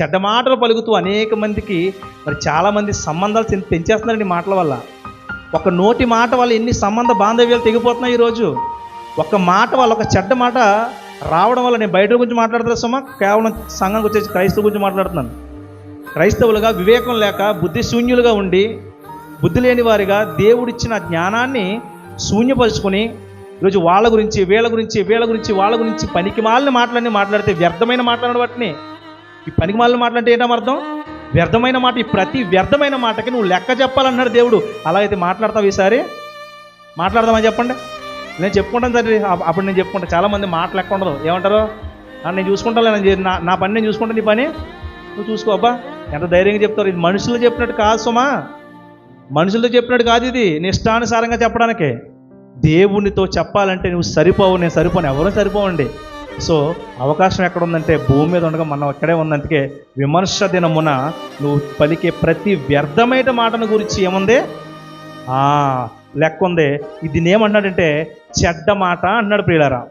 చెడ్డ మాటలు పలుకుతూ అనేక మందికి మరి చాలామంది సంబంధాలు తెంచేస్తున్నారండి మాటల వల్ల. ఒక నోటి మాట వల్ల ఎన్ని సంబంధ బాంధవ్యాలు తెగిపోతున్నాయి ఈరోజు. ఒక మాట వల్ల ఒక చెడ్డ మాట రావడం వల్ల నేను బయట గురించి మాట్లాడుతున్నా సుమా కేవలం సంఘం వచ్చేసి క్రైస్తవు గురించి మాట్లాడుతున్నాను. క్రైస్తవులుగా వివేకం లేక బుద్ధి శూన్యులుగా ఉండి బుద్ధి లేని వారిగా దేవుడిచ్చిన జ్ఞానాన్ని శూన్యపరుచుకొని ఈరోజు వాళ్ళ గురించి వీళ్ళ గురించి వీళ్ళ గురించి వాళ్ళ గురించి పనికి మాలిన మాటలన్నీ మాట్లాడితే వ్యర్థమైన మాట్లాడడం వాటిని ఈ పనికి మాలిన మాటలంటే ఏంటో అర్థం వ్యర్థమైన మాట ఈ ప్రతి వ్యర్థమైన మాటకి నువ్వు లెక్క చెప్పాలన్నాడు దేవుడు. అలా అయితే మాట్లాడతావు ఈసారి? మాట్లాడదామని చెప్పండి? నేను చెప్పుకుంటాను సరే అప్పుడు నేను చెప్పుకుంటాను చాలామంది మాట లెక్క ఉండదు. ఏమంటారు? నేను చూసుకుంటాను నా నా పని నేను చూసుకుంటాను నీ పని? నువ్వు చూసుకో అబ్బా. ఎంత ధైర్యంగా చెప్తారు. ఇది మనుషులు చెప్పినట్టు కాదు సుమా. మనుషులతో చెప్పినట్టు కాదు ఇది. నీ ఇష్టానుసారంగా చెప్పడానికే. దేవునితో చెప్పాలంటే నువ్వు సరిపోవు. నేను సరిపోను. ఎవరు సరిపోవండి? సో అవకాశం ఎక్కడ ఉందంటే భూమి మీద ఉండగా మనం అక్కడే ఉన్నందుకే విమర్శ దినమున నువ్వు పలికే ప్రతి వ్యర్థమైన మాటను గురించి ఏముంది? లెక్క ఉంది. ఇది ఏమన్నాడంటే చెడ్డ మాట అన్నాడు ప్రియులారా.